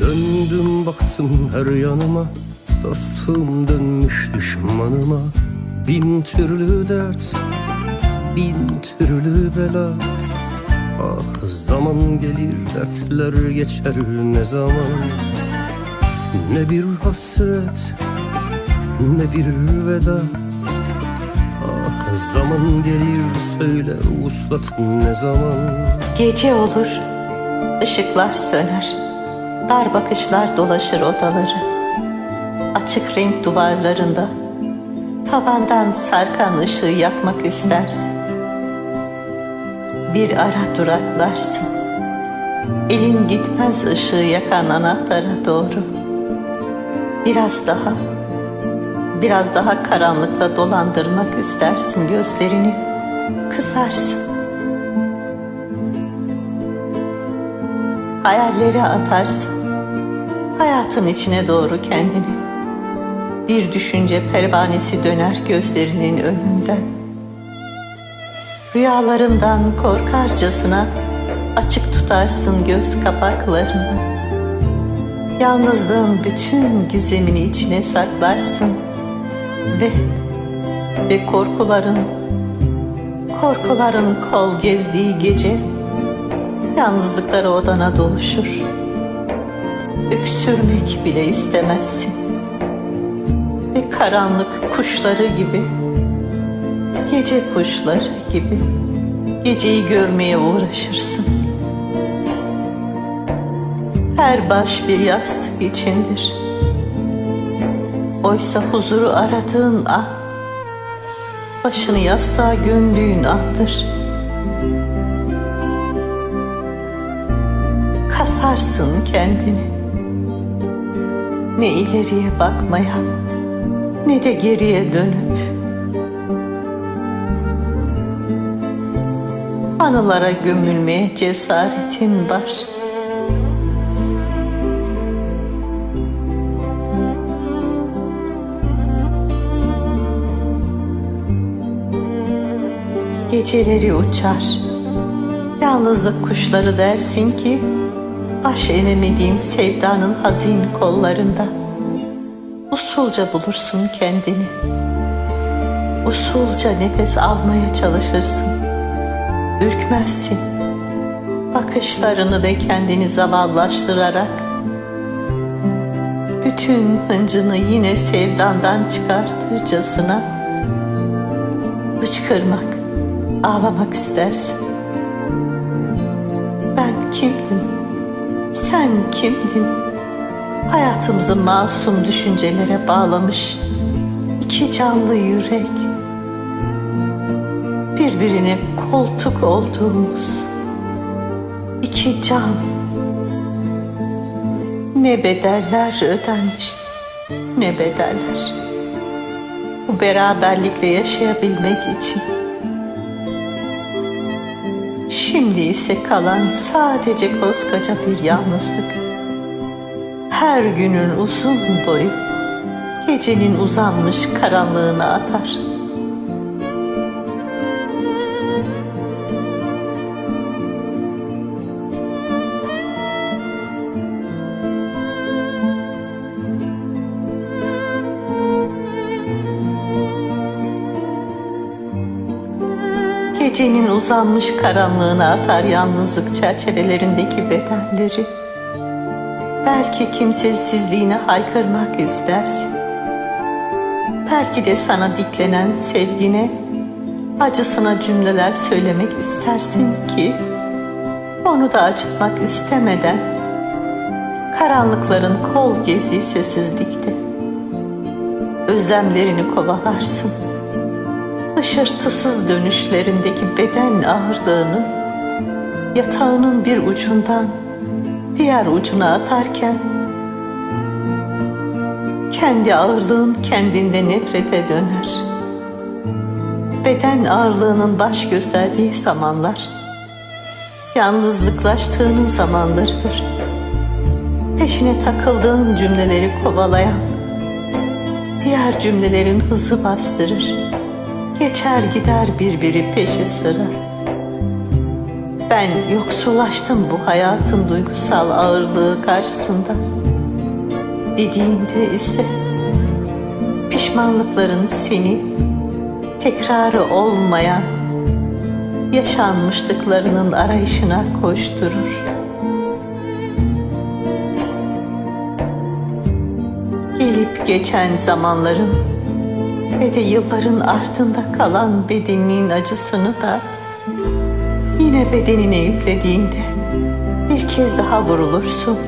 Döndüm baktım her yanıma Dostum dönmüş düşmanıma. Bin türlü dert Bin türlü bela. Ah zaman gelir dertler geçer ne zaman? Ne bir hasret Ne bir veda. Ah zaman gelir söyle uslat ne zaman? Gece olur, ışıklar söner, dar bakışlar dolaşır odaları. Açık renk duvarlarında, tavandan sarkan ışığı yakmak istersin. Bir ara duraklarsın, elin gitmez ışığı yakan anahtara doğru. Biraz daha, biraz daha karanlıkla dolandırmak istersin gözlerini, kısarsın. Hayallere atarsın. Hayatın içine doğru kendini. Bir düşünce pervanesi döner gözlerinin önünden. Rüyalarından korkarcasına açık tutarsın göz kapaklarını. Yalnızlığın bütün gizemini içine saklarsın ve ve korkuların korkuların kol gezdiği gece Yalnızlıkları odana doluşur. Öksürmek bile istemezsin. Ve karanlık kuşları gibi, gece kuşları gibi geceyi görmeye uğraşırsın. Her baş bir yastık içindir. Oysa huzuru aradığın an, başını yastığa gömdüğün andır. Kasarsın kendini. Ne ileriye bakmaya ne de geriye dönüp anılara gömülmeye cesaretin var. Geceleri uçar, yalnızlık kuşları dersin ki baş eğemediğin sevdanın hazin kollarında usulca bulursun kendini. Usulca nefes almaya çalışırsın. Ürkmezsin. Bakışlarını ve kendini zavallaştırarak bütün hıncını yine sevdandan çıkartırcasına hıçkırmak, ağlamak istersin. Ben kimdim? Sen kimdin? Hayatımızı masum düşüncelere bağlamış iki canlı yürek. Birbirine koltuk olduğumuz iki can. Ne bedeller ödenmişti, ne bedeller. Bu beraberlikle yaşayabilmek için. Şimdi ise kalan sadece koskoca bir yalnızlık. Her günün uzun boyu gecenin uzanmış karanlığına atar. Gecenin uzanmış karanlığına atar yalnızlık çerçevelerindeki bedenleri. Belki kimsesizliğine haykırmak istersin. Belki de sana diklenen sevgine, acısına cümleler söylemek istersin ki, onu da acıtmak istemeden, karanlıkların kol gezdiği sessizlikte, özlemlerini kovalarsın ışırtısız dönüşlerindeki beden ağırlığını yatağının bir ucundan diğer ucuna atarken kendi ağırlığın kendinde nefrete döner. Beden ağırlığının baş gösterdiği zamanlar yalnızlıklaştığının zamanlarıdır. Peşine takıldığın cümleleri kovalayan diğer cümlelerin hızı bastırır Geçer gider birbiri peşi sıra. Ben yoksullaştım bu hayatın duygusal ağırlığı karşısında. Dediğinde ise pişmanlıkların seni tekrarı olmayan yaşanmışlıklarının arayışına koşturur. Gelip geçen zamanların ve de yılların ardında kalan bedeninin acısını da yine bedenine yüklediğinde bir kez daha vurulursun.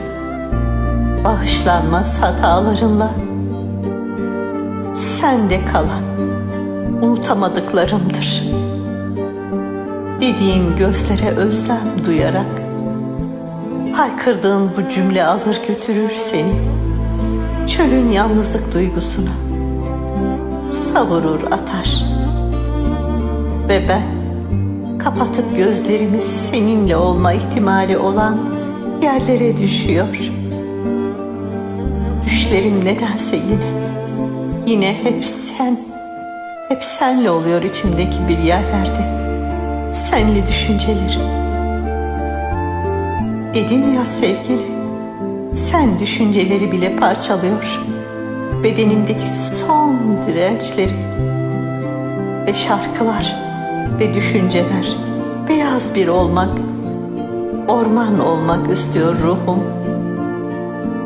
Bağışlanmaz hatalarınla sende kalan unutamadıklarımdır. Dediğin gözlere özlem duyarak haykırdığın bu cümle alır götürür seni çölün yalnızlık duygusuna savurur atar. Ve ben kapatıp gözlerimi seninle olma ihtimali olan yerlere düşüyor. Düşlerim nedense yine, yine hep sen, hep senle oluyor içimdeki bir yerlerde. Senli düşüncelerim. Dedim ya sevgili, sen düşünceleri bile parçalıyor. Bedenimdeki son dirençleri ve şarkılar ve düşünceler beyaz bir olmak, orman olmak istiyor ruhum.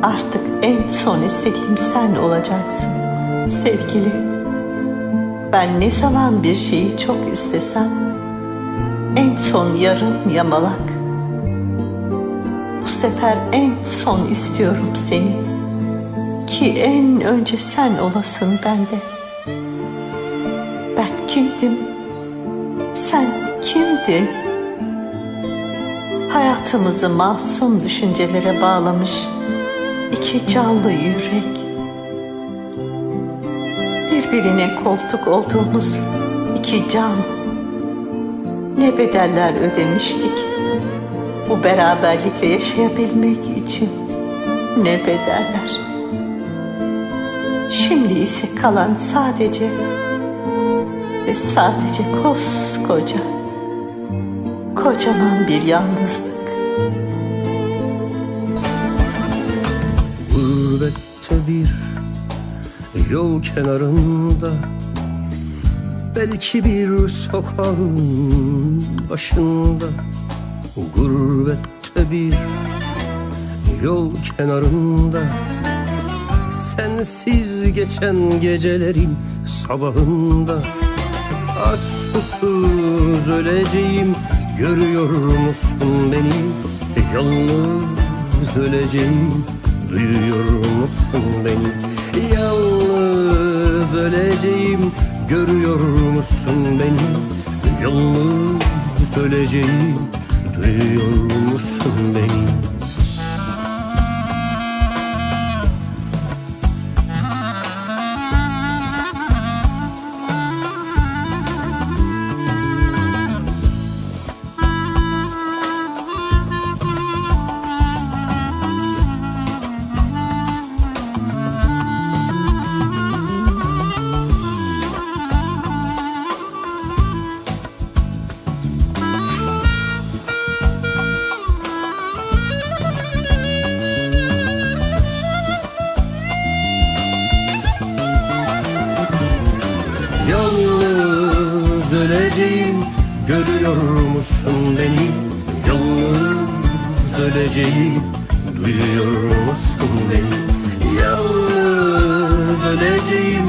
Artık en son istediğim sen olacaksın sevgili. Ben ne zaman bir şeyi çok istesem en son yarım yamalak. Bu sefer en son istiyorum seni ki en önce sen olasın bende. Ben kimdim? Sen kimdin? Hayatımızı masum düşüncelere bağlamış iki canlı yürek. Birbirine koltuk olduğumuz iki can. Ne bedeller ödemiştik bu beraberlikle yaşayabilmek için. Ne bedeller. Şimdi ise kalan sadece ve sadece koskoca, kocaman bir yalnızlık. Gurbette bir yol kenarında Belki bir sokağın başında Gurbette bir yol kenarında Sensiz geçen gecelerin sabahında Aç susuz öleceğim Görüyor musun beni? Yalnız öleceğim Duyuyor musun beni? Yalnız öleceğim Görüyor musun beni? Yalnız öleceğim Duyuyor musun beni musun beni Yalnız öleceğim Duyuyor musun beni. Yalnız öleceğim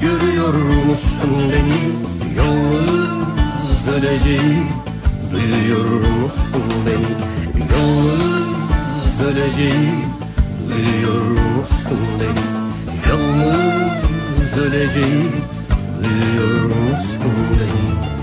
Görüyor musun beni. Yalnız öleceğim Duyuyor musun beni. Yalnız öleceğim Duyuyor musun beni. Yalnız öleceğim Duyuyor musun beni